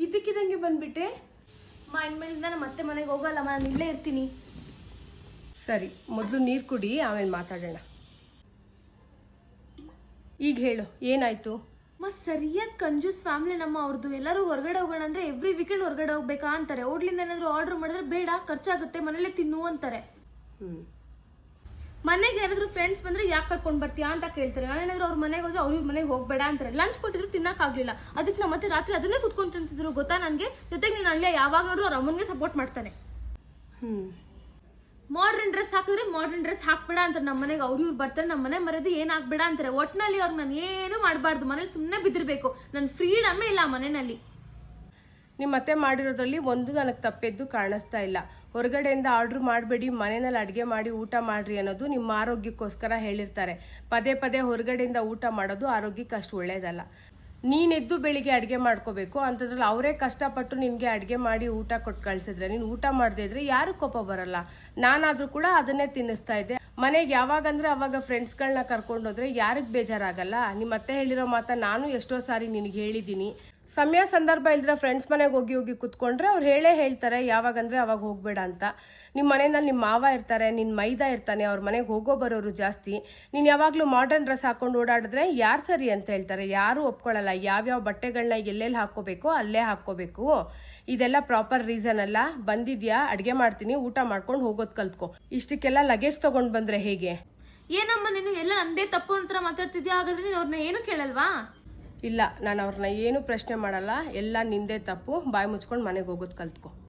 ಇದಕ್ಕಿದಂಗೆ ಬಂದ್ಬಿಟ್ಟೆ. ಅಮ್ಮ ಇನ್ಮೇಲಿಂದ ನಾನು ಮತ್ತೆ ಮನೆಗೆ ಹೋಗಲ್ಲ ನಾನು ಇಲ್ಲೇ ಇರ್ತೀನಿ. ಸರಿ ಮೊದಲು ನೀರು ಕುಡಿ ಆಮೇಲೆ ಮಾತಾಡೋಣ. ಈಗ ಹೇಳು ಏನಾಯ್ತು? ಅಮ್ಮ ಸರಿಯಾದ ಕಂಜೂಸ್ ಫ್ಯಾಮಿಲಿ ನಮ್ಮ ಅವ್ರದ್ದು ಎಲ್ಲರೂ ಹೊರಗಡೆ ಹೋಗೋಣ ಅಂದ್ರೆ ಎವ್ರಿ ವೀಕೆಂಡ್ ಹೊರಗಡೆ ಹೋಗ್ಬೇಕಾ ಅಂತಾರೆ. ಹೋಟ್ಲಿಂದ ಏನಾದ್ರು ಆರ್ಡರ್ ಮಾಡಿದ್ರೆ ಬೇಡ ಖರ್ಚಾಗುತ್ತೆ ಮನೇಲೆ ತಿನ್ನು ಅಂತಾರೆ. ಹ್ಮ್. ಮನೆಗೆ ಯಾರಾದ್ರೂ ಫ್ರೆಂಡ್ಸ್ ಬಂದ್ರೆ ಯಾಕೆ ಕರ್ಕೊಂಡು ಬರ್ತೀಯಾ ಅಂತ ಕೇಳ್ತಾರೆ. ನಾನೇನಾದ್ರೂ ಅವ್ರ ಮನೆಗೆ ಹೋದ್ರೆ ಅವ್ರ ಮನೆಗೆ ಹೋಗ್ಬೇಡ ಅಂತಾರೆ. ಲಂಚ್ ಕೊಟ್ಟಿದ್ರು ತಿನ್ನಕ್ ಆಗ್ಲಿಲ್ಲ. ಅದಕ್ಕೆ ನಮ್ಮ ಮತ್ತೆ ರಾತ್ರಿ ಅದನ್ನೇ ಕುತ್ಕೊಂಡು ತಿನ್ಸಿದ್ರು. ಗೊತ್ತಾ ನನಗೆ? ಜೊತೆಗೆ ನೀನು ಅಲ್ಲೇ ಯಾವಾಗ ನೋಡಿದ್ರು ಅವ್ರ ಅಮ್ಮನಿಗೆ ಸಪೋರ್ಟ್ ಮಾಡ್ತಾನೆ. ಮಾಡ್ರನ್ ಡ್ರೆಸ್ ಹಾಕಿದ್ರೆ ಮಾಡರ್ನ್ ಡ್ರೆಸ್ ಹಾಕ್ಬೇಡ ಅಂತಾರೆ ನಮ್ಮ ಮನೆಗೆ. ಅವ್ರು ಇವ್ರು ಬರ್ತಾರೆ ನಮ್ಮ ಮನೆ ಮರೆದು ಏನು ಆಗ್ಬೇಡ ಅಂತಾರೆ. ಒಟ್ಟಿನಲ್ಲಿ ಅವ್ರಿಗೆ ನಾನು ಏನು ಮಾಡಬಾರ್ದು. ಮನೇಲಿ ಸುಮ್ಮನೆ ಬಿದ್ದಿರ್ಬೇಕು. ನನ್ನ ಫ್ರೀಡಮ್ಮೇ ಇಲ್ಲ ಆ ಮನೆಯಲ್ಲಿ ನಿಮ್ಮ ಮತ್ತೆ ಮಾಡಿರೋದ್ರಲ್ಲಿ ಒಂದು ನನಗೆ ತಪ್ಪೆದ್ದು ಕಾಣಿಸ್ತಾ ಇಲ್ಲ. ಹೊರಗಡೆಯಿಂದ ಆರ್ಡ್ರ್ ಮಾಡಬೇಡಿ, ಮನೆಯಲ್ಲಿ ಅಡುಗೆ ಮಾಡಿ ಊಟ ಮಾಡಿರಿ ಅನ್ನೋದು ನಿಮ್ಮ ಆರೋಗ್ಯಕ್ಕೋಸ್ಕರ ಹೇಳಿರ್ತಾರೆ. ಪದೇ ಪದೇ ಹೊರಗಡೆಯಿಂದ ಊಟ ಮಾಡೋದು ಆರೋಗ್ಯಕ್ಕೆ ಅಷ್ಟು ಒಳ್ಳೇದಲ್ಲ. ನೀನೆದ್ದು ಬೆಳಿಗ್ಗೆ ಅಡುಗೆ ಮಾಡ್ಕೋಬೇಕು ಅಂಥದ್ರಲ್ಲಿ ಅವರೇ ಕಷ್ಟಪಟ್ಟು ನಿನಗೆ ಅಡುಗೆ ಮಾಡಿ ಊಟ ಕೊಟ್ಟು ಕಳಿಸಿದ್ರೆ, ನೀನು ಊಟ ಮಾಡದೇ ಇದ್ರೆ ಯಾರು ಕೋಪ ಬರಲ್ಲ. ನಾನಾದರೂ ಕೂಡ ಅದನ್ನೇ ತಿನ್ನಿಸ್ತಾ ಇದ್ದೆ. ಮನೆಗೆ ಯಾವಾಗಂದ್ರೆ ಅವಾಗ ಫ್ರೆಂಡ್ಸ್ಗಳನ್ನ ಕರ್ಕೊಂಡೋದ್ರೆ ಯಾರಿಗೆ ಬೇಜಾರಾಗಲ್ಲ. ನಿಮ್ಮ ಅತ್ತೆ ಹೇಳಿರೋ ಮಾತ ನಾನು ಎಷ್ಟೋ ಸಾರಿ ನಿನಗೆ ಹೇಳಿದ್ದೀನಿ. ಸಮಯ ಸಂದರ್ಭ ಇಲ್ದ್ರೆ ಫ್ರೆಂಡ್ಸ್ ಮನೆಗೆ ಹೋಗಿ ಹೋಗಿ ಕುತ್ಕೊಂಡ್ರೆ ಅವ್ರು ಹೇಳೇ ಹೇಳ್ತಾರೆ, ಯಾವಾಗಂದ್ರೆ ಅವಾಗ ಹೋಗ್ಬೇಡ ಅಂತ. ನಿಮ್ಮ ಮನೆಯಲ್ಲಿ ನಿಮ್ಮ ಮಾವ ಇರ್ತಾರೆ ನಿನ್ನ ಮೈದ ಇರ್ತಾನೆ, ಅವ್ರ ಮನೆಗೆ ಹೋಗೋ ಬರೋರು ಜಾಸ್ತಿ. ನೀನು ಯಾವಾಗಲೂ ಮಾಡರ್ನ್ ಡ್ರೆಸ್ ಹಾಕೊಂಡು ಓಡಾಡಿದ್ರೆ ಯಾರು ಸರಿ ಅಂತ ಹೇಳ್ತಾರೆ. ಯಾರೂ ಒಪ್ಕೊಳ್ಳಲ್ಲ ಯಾವ್ಯಾವ ಬಟ್ಟೆಗಳನ್ನ ಎಲ್ಲೆಲ್ಲಿ ಹಾಕ್ಕೋಬೇಕೋ ಅಲ್ಲೇ ಹಾಕ್ಕೋಬೇಕು. ಇದೆಲ್ಲ ಪ್ರಾಪರ್ ರೀಸನ್ ಅಲ್ಲ. ಬಂದಿದ್ಯಾ? ಅಡುಗೆ ಮಾಡ್ತೀನಿ, ಊಟ ಮಾಡ್ಕೊಂಡು ಹೋಗೋದು ಕಲ್ತ್ಕೊ. ಇಷ್ಟಕ್ಕೆಲ್ಲ ಲಗೇಜ್ ತೊಗೊಂಡು ಬಂದರೆ ಹೇಗೆ? ಏನಮ್ಮ ನೀನು ಎಲ್ಲ ನಂದೇ ತಪ್ಪು ಅಂತ ಮಾತಾಡ್ತಿದ್ಯಾ? ಹಾಗಾದ್ರೆ ನೀನು ಅವ್ರನ್ನ ಏನು ಕೇಳಲ್ವಾ? ಇಲ್ಲ ನಾನು ಅವ್ರನ್ನ ಏನು ಪ್ರಶ್ನೆ ಮಾಡಲ್ಲ ಎಲ್ಲ ನಿಂದೇ ತಪ್ಪು ಬಾಯಿ ಮುಚ್ಕೊಂಡು ಮನೆಗೆ ಹೋಗೋದು ಕಲ್ತ್ಕೊ.